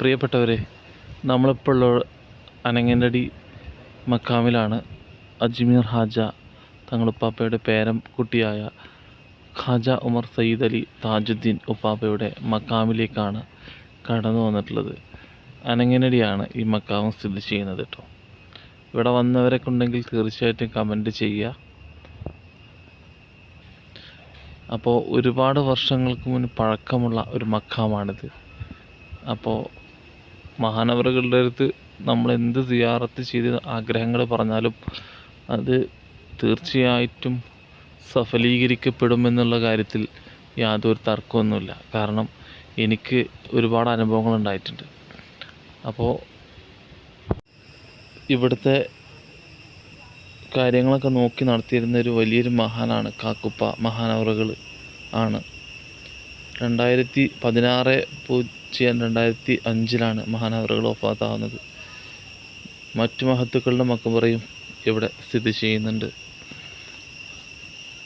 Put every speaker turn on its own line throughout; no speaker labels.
പ്രിയപ്പെട്ടവരെ നമ്മളിപ്പോൾ അനങ്ങനടി മക്കാമിലാണ്. അജ്മീർ ഹാജ തങ്ങളുപ്പാപ്പയുടെ പേരം കുട്ടിയായ ഖാജ ഉമർ സയ്യിദ് അലി താജുദ്ദീൻ ഉപ്പാപ്പയുടെ മക്കാമിലേക്കാണ് കടന്നു വന്നിട്ടുള്ളത്. അനങ്ങനടിയാണ് ഈ മക്കാമം സ്ഥിതി ചെയ്യുന്നത് കേട്ടോ. ഇവിടെ വന്നവരൊക്കെ ഉണ്ടെങ്കിൽ തീർച്ചയായിട്ടും കമന്റ് ചെയ്യുക. അപ്പോൾ ഒരുപാട് വർഷങ്ങൾക്ക് മുൻപ് പഴക്കമുള്ള ഒരു മക്കാമാണിത്. അപ്പോൾ മഹാനവറുകളുടെ അടുത്ത് നമ്മൾ എന്ത് സിയാറത്ത് ചെയ്ത് ആഗ്രഹങ്ങൾ പറഞ്ഞാലും അത് തീർച്ചയായിട്ടും സഫലീകരിക്കപ്പെടുമെന്നുള്ള കാര്യത്തിൽ യാതൊരു തർക്കമൊന്നുമില്ല. കാരണം എനിക്ക് ഒരുപാട് അനുഭവങ്ങൾ ഉണ്ടായിട്ടുണ്ട്. അപ്പോൾ ഇവിടുത്തെ കാര്യങ്ങളൊക്കെ നോക്കി നടത്തിയിരുന്ന ഒരു വലിയൊരു മഹാനാണ് കാക്കുപ്പ. മഹാനവറുകൾ ആണ്. രണ്ടായിരത്തി പതിനാറ് പൂജ്യം രണ്ടായിരത്തി അഞ്ചിലാണ് മഹാനവറുകൾ ഒഫാത്താവുന്നത് മറ്റു മഹത്തുക്കളുടെ മക്കബറയും ഇവിടെ സ്ഥിതി ചെയ്യുന്നുണ്ട്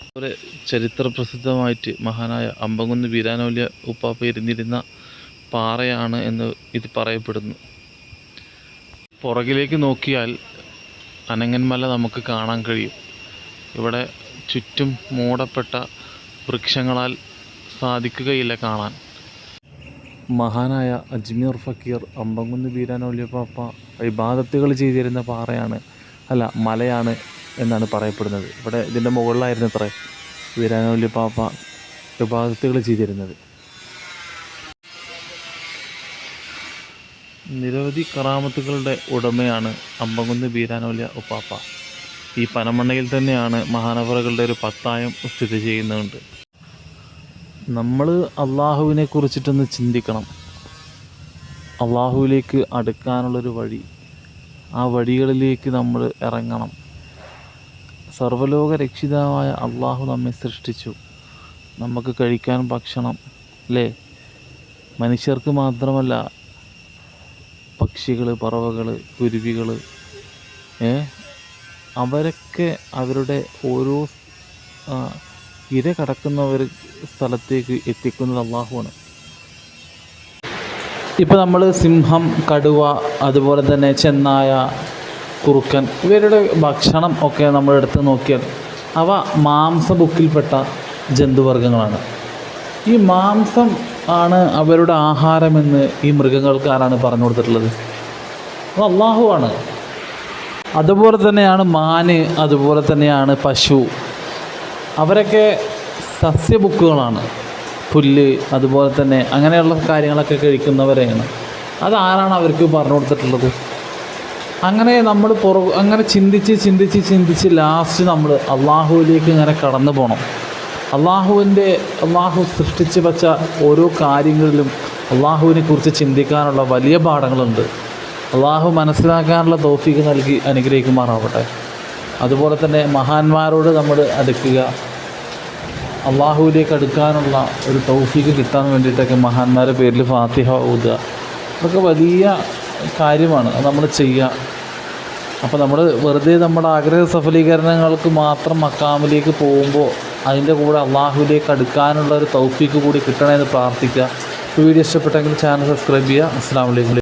അതുപോലെ ചരിത്ര പ്രസിദ്ധമായിട്ട് മഹാനായ അമ്പങ്കുന്ന് വീരാനോല്യ ഉപ്പാപ്പ ഇരുന്നിരുന്ന പാറയാണ് എന്ന് ഇത് പറയപ്പെടുന്നു പുറകിലേക്ക് നോക്കിയാൽ അനങ്ങന്മല നമുക്ക് കാണാൻ കഴിയും ഇവിടെ ചുറ്റും മൂടപ്പെട്ട വൃക്ഷങ്ങളാൽ സാധിക്കുകയില്ല കാണാൻ മഹാനായ അജ്മീർ ഫക്കീർ അമ്പങ്കുന്ന് ബീരാനോലിയ പാപ്പ ഇബാദത്തുകൾ ചെയ്തിരുന്ന പാറയാണ് അല്ല മലയാണ് എന്നാണ് പറയപ്പെടുന്നത്. ഇവിടെ ഇതിന്റെ മുകളിലായിരുന്നു അത്ര പാപ്പ ഇബാദത്തുകൾ ചെയ്തിരുന്നത്. നിരവധി കറാമത്തുകളുടെ ഉടമയാണ് അമ്പംകുന്ന് ബീരാനോലിയ ഉപ്പാപ്പ. ഈ പനമണ്ണയിൽ തന്നെയാണ് മഹാനവറകളുടെ ഒരു പത്തായം സ്ഥിതി ചെയ്യുന്നുണ്ട്. നമ്മൾ അള്ളാഹുവിനെ കുറിച്ചിട്ടൊന്ന് ചിന്തിക്കണം. അള്ളാഹുവിലേക്ക് അടുക്കാനുള്ളൊരു വഴി ആ വഴികളിലേക്ക് നമ്മൾ ഇറങ്ങണം. സർവലോക രക്ഷിതാവായ അള്ളാഹു നമ്മെ സൃഷ്ടിച്ചു. നമുക്ക് കഴിക്കാൻ ഭക്ഷണം അല്ലേ മനുഷ്യർക്ക് മാത്രമല്ല പക്ഷികൾ പറവകൾ കുരുവികൾ ഏ? അവരൊക്കെ അവരുടെ ഓരോ ഇര കടക്കുന്നവർ സ്ഥലത്തേക്ക് എത്തിക്കുന്നത് അള്ളാഹുവാണ്. ഇപ്പോൾ നമ്മൾ സിംഹം കടുവ അതുപോലെ തന്നെ ചെന്നായ കുറുക്കൻ ഇവരുടെ ഭക്ഷണം ഒക്കെ നമ്മൾ എടുത്ത് നോക്കിയാൽ അവ മാംസബുക്കിൽപ്പെട്ട ജന്തുവർഗങ്ങളാണ്. ഈ മാംസം ആണ് അവരുടെ ആഹാരമെന്ന് ഈ മൃഗങ്ങൾക്ക് ആരാണ് പറഞ്ഞു കൊടുത്തിട്ടുള്ളത്? അത് അള്ളാഹുവാണ്. അതുപോലെ തന്നെയാണ് മാന് അതുപോലെ തന്നെയാണ് പശു. അവരൊക്കെ സസ്യബുക്കുകളാണ്. പുല്ല് അതുപോലെ തന്നെ അങ്ങനെയുള്ള കാര്യങ്ങളൊക്കെ കഴിക്കുന്നവരെയാണ്. അതാരാണ് അവർക്ക് പറഞ്ഞു കൊടുത്തിട്ടുള്ളത്? അങ്ങനെ നമ്മൾ പുറ അങ്ങനെ ചിന്തിച്ച് ചിന്തിച്ച് ചിന്തിച്ച് ലാസ്റ്റ് നമ്മൾ അള്ളാഹുവിലേക്ക് ഇങ്ങനെ കടന്നു പോകണം അള്ളാഹുവിന്റെ അള്ളാഹു സൃഷ്ടിച്ച് വച്ച ഓരോ കാര്യങ്ങളിലും അള്ളാഹുവിനെ കുറിച്ച് ചിന്തിക്കാനുള്ള വലിയ പാഠങ്ങളുണ്ട്. അള്ളാഹു മനസ്സിലാക്കാനുള്ള തോഫിക്ക് നൽകി അനുഗ്രഹിക്കുമാറാവട്ടെ. അതുപോലെ തന്നെ മഹാന്മാരോട് നമ്മൾ അടുക്കുക. അള്ളാഹുവിലേക്ക് അടുക്കാനുള്ള ഒരു തൗഫീക്ക് കിട്ടാൻ വേണ്ടിയിട്ടൊക്കെ മഹാന്മാരുടെ പേരിൽ ഫാത്തിഹ ഊതുക അതൊക്കെ വലിയ കാര്യമാണ്. അത് നമ്മൾ ചെയ്യുക. അപ്പോൾ നമ്മൾ വെറുതെ നമ്മുടെ ആഗ്രഹ സഫലീകരണങ്ങൾക്ക് മാത്രം മക്കാമിലേക്ക് പോകുമ്പോൾ അതിന്റെ കൂടെ അള്ളാഹുവിലേക്ക് അടുക്കാനുള്ള ഒരു തൗഫീക്ക് കൂടി കിട്ടണമെന്ന് പ്രാർത്ഥിക്കുക. വീഡിയോ ഇഷ്ടപ്പെട്ടെങ്കിൽ ചാനൽ സബ്സ്ക്രൈബ് ചെയ്യുക. അസ്സാം വലൈക്കും